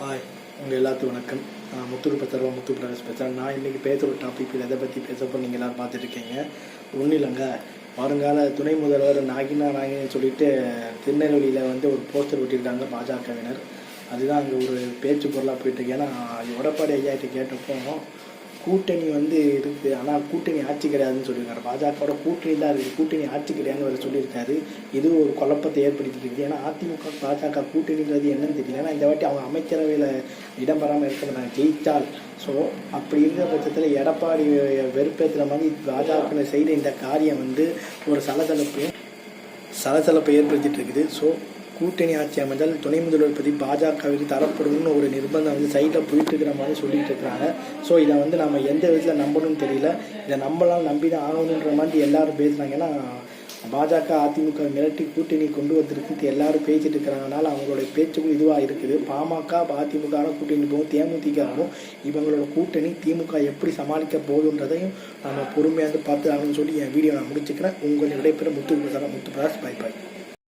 Hi உங்கள் எல்லாத்துக்கும் வணக்கம். நான் முத்துரு பத்தரவா முத்து பிரகாஷ் பேசுகிறேன் நான் இன்றைக்கி பேசுகிற டாபிக் எதை பற்றி பேசப்போ நீங்கள் எல்லோரும் பார்த்துட்ருக்கீங்க. ஒன்றும் இல்லைங்க. வருங்கால துணை முதல்வர் நாகினா நாகினு சொல்லிட்டு திருநெல்வேலியில் வந்து ஒரு போஸ்டர் ஒட்டியிருக்காங்க பாஜகவினர். அதுதான் அங்கே ஒரு பேச்சு பொருளாக போயிட்டுருக்கு ஏன்னா எடப்பாடி ஐயாட்ட கேட்டப்போ கூட்டணி வந்து இருக்குது. ஆனால் கூட்டணி ஆட்சி கிடையாதுன்னு சொல்லியிருக்காரு. பாஜகவோட கூட்டணி தான் இருக்குது. கூட்டணி ஆட்சி கிடையாதுன்னு அவர் சொல்லியிருக்காரு. இது ஒரு குழப்பத்தை ஏற்படுத்திட்டு இருக்குது ஏன்னா அதிமுக பாஜக கூட்டணிங்கிறது என்னன்னு தெரியல. ஏன்னா இந்த வாட்டி அவங்க அமைச்சரவையில் இடம்பெறாமல் இருக்க மாட்டாங்க. ஜெயித்தால் ஸோ அப்படி இருக்கிற பட்சத்தில் எடப்பாடி வெறுப்பேற்றுற மாதிரி பாஜக செய்த இந்த காரியம் வந்து ஒரு சலசலப்பு சலசலப்பை ஏற்படுத்திட்டு இருக்குது. ஸோ கூட்டணி ஆட்சி அமைந்தால் துணை முதல்வர் பற்றி பாஜகவுக்கு தரப்படும்னு ஒரு நிர்பந்தம் வந்து சைடில் போயிட்டு இருக்கிற மாதிரி சொல்லிட்டு இருக்கிறாங்க ஸோ இதை வந்து நம்ம எந்த விதத்தில் நம்பணும்னு தெரியல. இதை நம்பலாம் நம்பி தான் ஆகணுன்ற மாதிரி எல்லாரும் பேசுகிறாங்க ஏன்னா பாஜக அதிமுக மிரட்டி கூட்டணி கொண்டு வந்திருக்கு எல்லாரும் பேசிட்டு இருக்கிறாங்கனால அவங்களோட பேச்சுக்கும் இதுவாக இருக்குது. பாமக அதிமுக கூட்டணி போகும் தேமுதிகவும் இவங்களோட கூட்டணி திமுக எப்படி சமாளிக்க போகுதுன்றதையும் நம்ம பொறுமையாக பார்த்து ஆகணும்னு சொல்லி என் வீடியோ நான் முடிச்சுக்கிறேன். உங்களுடைய விடைபெற முத்து பிரசாரம் முத்து பிரகாஷ் பாய் பாய்.